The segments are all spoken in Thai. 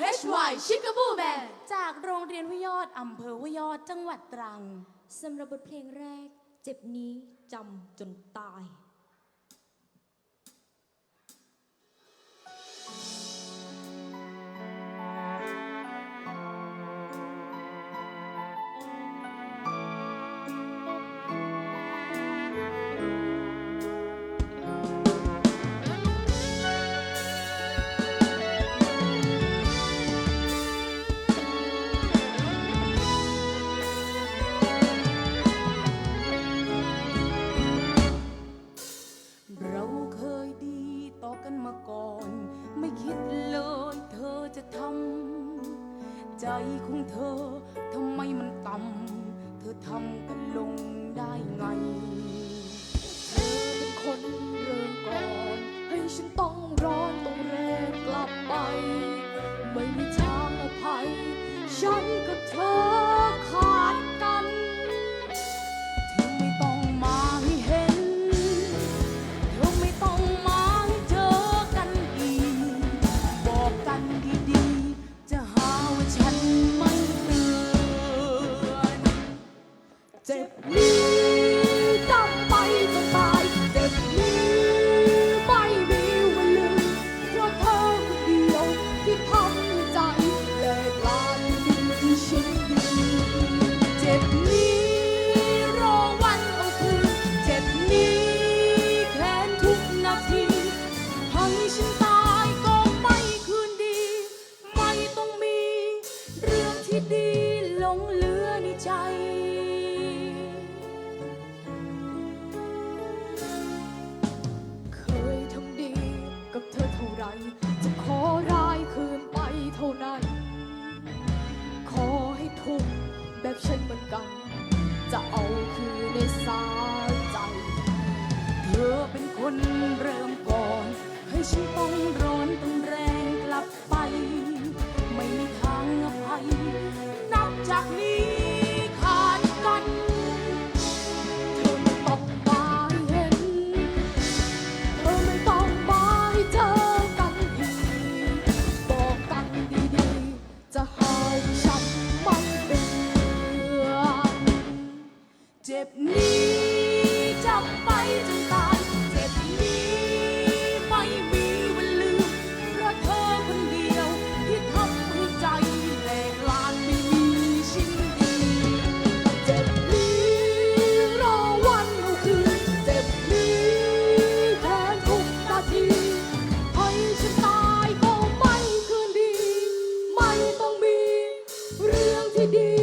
HY Chickaboo Band จากโรงเรียนห้วยยอด อำเภอห้วยยอด จังหวัดตรัง สำหรับบทเพลงแรก เจ็บนี้จำจนตาย accepted me. today.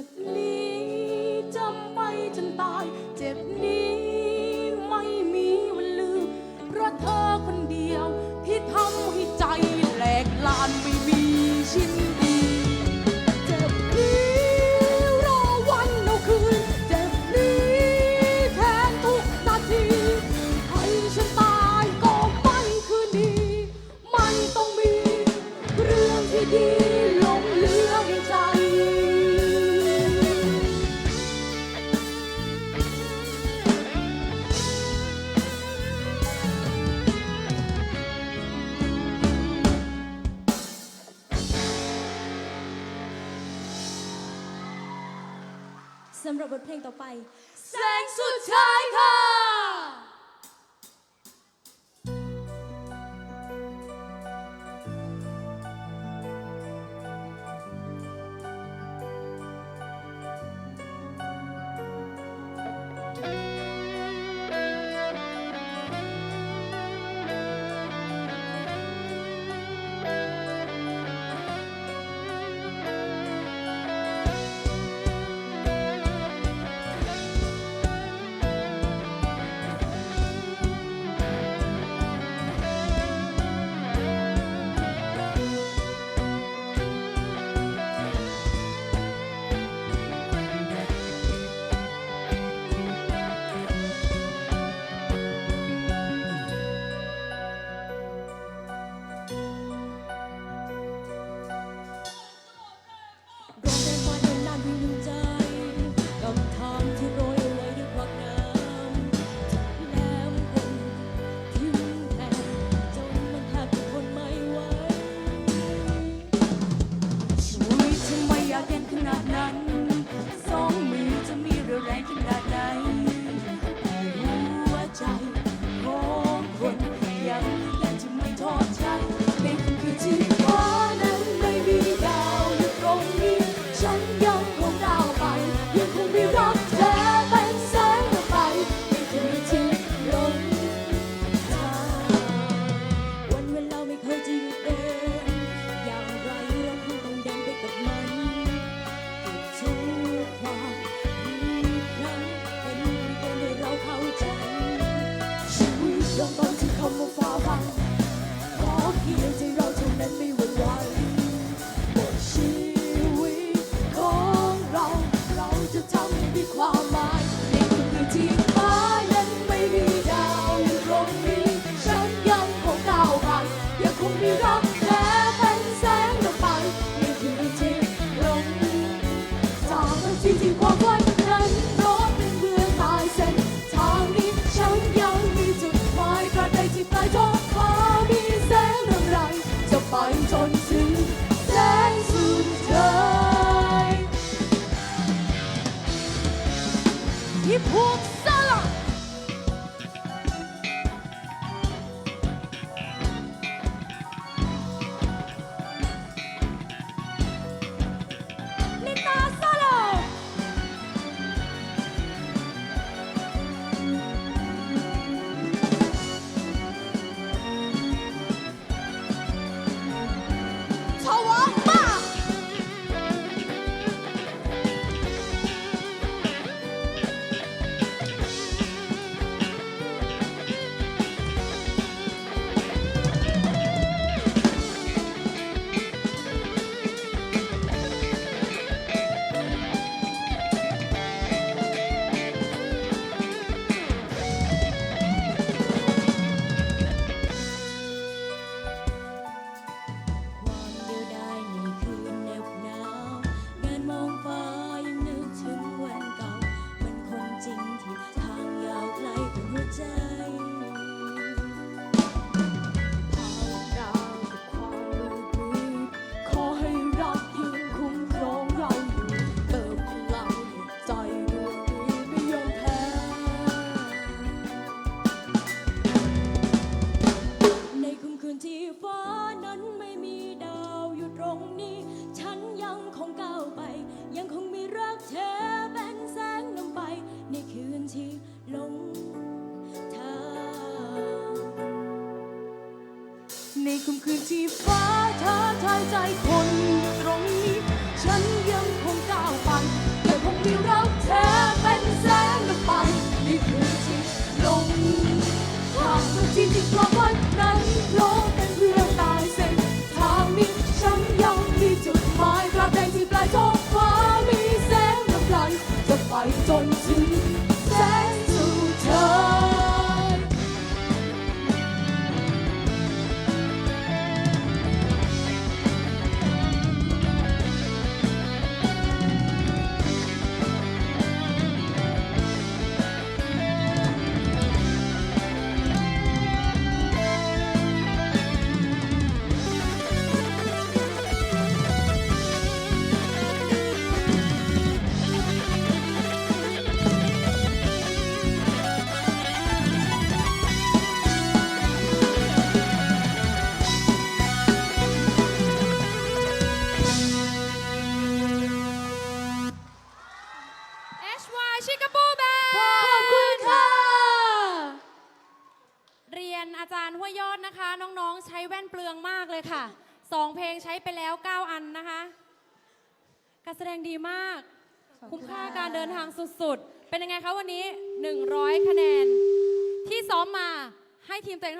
with me. สำหรับบทเพลงต่อไป แสงสุดท้ายค่ะ 过往，可以你知。so ในค่ำคืนที่ฟ้าท้าทายใจคนตรงนี้ ฉันยัง อาจารย์หัวยอดน้องๆ ใช้แว่นเปลืองมากเลยค่ะสองเพลงใช้ไปแล้ว 9 อันนะคะ การแสดงดีมาก คุ้มค่าการเดินทางสุดๆ เป็นยังไงคะวันนี้ 100 คะแนนที่ซ้อมมาให้ทีมตัวเอง